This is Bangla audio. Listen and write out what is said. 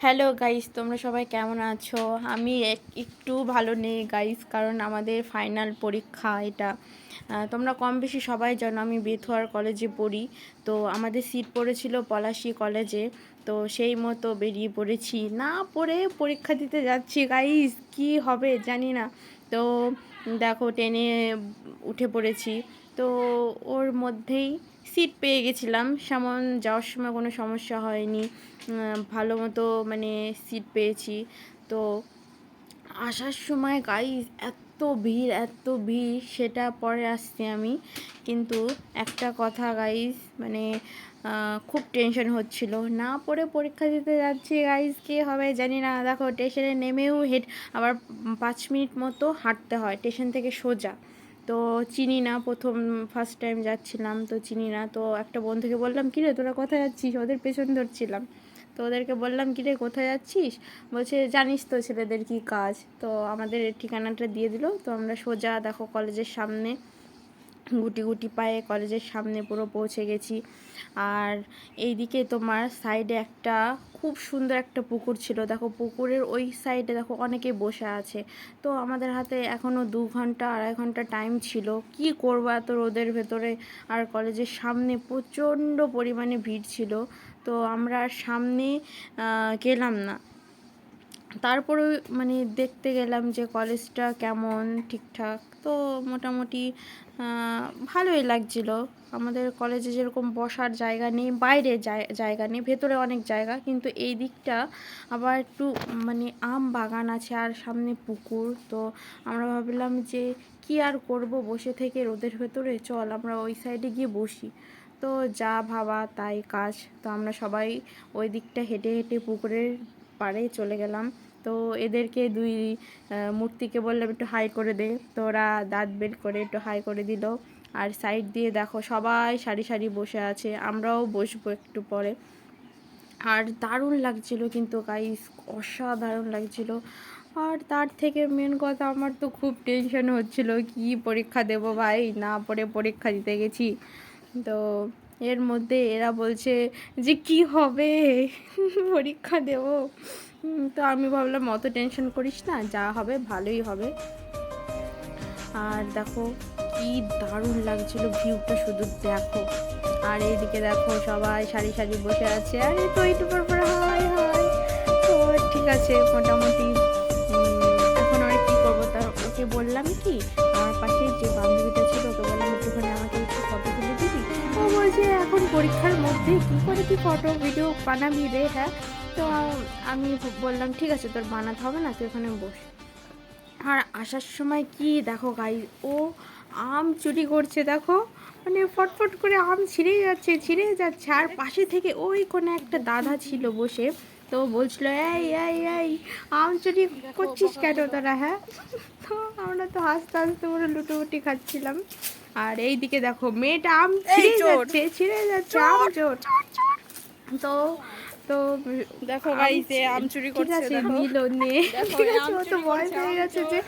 হ্যালো গাইস তোমরা সবাই কেমন আছো? আমি এক- একটু ভালো নেই গাইস কারণ আমাদের ফাইনাল পরীক্ষা এটা। তোমরা কম বেশি সবাই জানো, আমি বেথুয়ার কলেজে পড়ি। তো আমাদের সিট পড়েছিল পলাশি কলেজে তো সেই মতো বেরিয়ে পড়েছি। না পড়ে পরীক্ষা দিতে যাচ্ছি গাইস কি হবে জানি না। তো দেখো ট্রেনে উঠে পড়েছি। তো ওর মধ্যেই সিট পেয়ে গেছিলাম। সেমন যাওয়ার সময় কোনো সমস্যা হয়নি। ভালো মতো মানে সিট পেয়েছি। তো আসার সময় গাইস এত ভিড় এত ভিড়, সেটা পরে আসছি আমি। কিন্তু একটা কথা গাইস মানে খুব টেনশন হচ্ছিল। না পড়ে পরীক্ষা দিতে যাচ্ছি গাইস কে হবে জানি না। দেখো স্টেশনে নেমেও হেড আবার পাঁচ মিনিট মতো হাঁটতে হয়। স্টেশন থেকে সোজা। তো চিনি না, প্রথম ফার্স্ট টাইম যাচ্ছিলাম, তো চিনি না। তো একটা বন্ধুকে বললাম, কিরে, তোরা কোথায় যাচ্ছিস? ওদের পেছন ধরছিলাম। তো ওদেরকে বললাম, কিরে, কোথায় যাচ্ছিস? বলছে, জানিস তো ছেলেদের কি কাজ? তো আমাদের ঠিকানাটা দিয়ে দিল। তো আমরা সোজা, দেখো, কলেজের সামনে গুটি গুটি পায়ে কলেজের সামনে পুরো পৌঁছে গেছি। আর এইদিকে তোমার সাইডে একটা খুব সুন্দর একটা পুকুর ছিল। দেখো পুকুরের ওই সাইডে দেখো অনেকে বসে আছে। তো আমাদের হাতে এখনও দু ঘণ্টা, আড়াই ঘণ্টা টাইম ছিল। কি করব এত রোদের ভেতরে? আর কলেজের সামনে প্রচণ্ড পরিমাণে ভিড় ছিল। তো আমরা সামনে গেলাম না। তারপরে মানে দেখতে গেলাম যে কলেজটা কেমন, ঠিকঠাক। তো মোটামুটি ভালোই লাগছিল। আমাদের কলেজে যেরকম বসার জায়গা নেই, বাইরে জায়- জায়গা নেই, ভেতরে অনেক জায়গা, কিন্তু এই দিকটা আবার একটু মানে আম বাগান আছে আর সামনে পুকুর। তো আমরা ভাবলাম যে কি আর করব, বসে থেকে রোদের ভেতরে, চল আমরা ওই সাইডে গিয়ে বসি। তো যা ভাবা, তাই কাজ। তো আমরা সবাই ওই দিকটা হেঁটে হেঁটে পুকুরের পাড়ে চলে গেলাম। তো এদেরকে দুই মূর্তিকে বললাম একটু হাই করে দে। তো ওরা দাঁত বের করে একটু হাই করে দিল। আর সাইড দিয়ে দেখো সবাই সারি সারি বসে আছে। আমরাও বসবো একটু পরে। আর দারুণ লাগছিল কিন্তু গাইস অসাধারণ লাগছিল। আর তার থেকে মেন কথা আমার তো খুব টেনশন হচ্ছিল, কি পরীক্ষা দেব ভাই? না পড়ে পরীক্ষা দিতে গেছি। তো এর মধ্যে এরা বলছে যে, কি হবে? পরীক্ষা দেব। তো আমি ভাবলাম, অত টেনশন করিস না, যা হবে ভালোই হবে। আর দেখো, কি দারুণ লাগছিল ভিউটা শুধু দেখো। আর এইদিকে দেখো, সবাই সারি সারি বসে আছে। আর এই তো একটু পর হয় হাই। তো ঠিক আছে, মোটামুটি পরীক্ষার মধ্যে কি করে তুই ফটো ভিডিও বানাবি রে হ্যাঁ? তো, আমি বললাম, ঠিক আছে, তোর বানাতে হবে না, তুই ওখানে বস। আর আসার সময় কি, দেখো গাই ও আম চুরি করছে, দেখো। মানে ফটফট করে আম ছিঁড়ে যাচ্ছে ছিঁড়ে যাচ্ছে। আর পাশে থেকে ওই কোনো একটা দাদা ছিল বসে। তো বলছিল, এই এই এই, আম চুরি করছিস কেন তোরা হ্যাঁ? তো আমরা তো হাসতে হাসতে পুরো লুটোপুটি খাচ্ছিলাম। আর এই দিকে দেখো মেয়েটা আম ছিঁড়ে যাচ্ছে ছিঁড়ে যাচ্ছে আম চোর তো তো দেখো গাইস আম চুরি করছে নিল নে দেখো, ঠিক এই আছে আম ও তো ভয় পেয়ে গেছে যে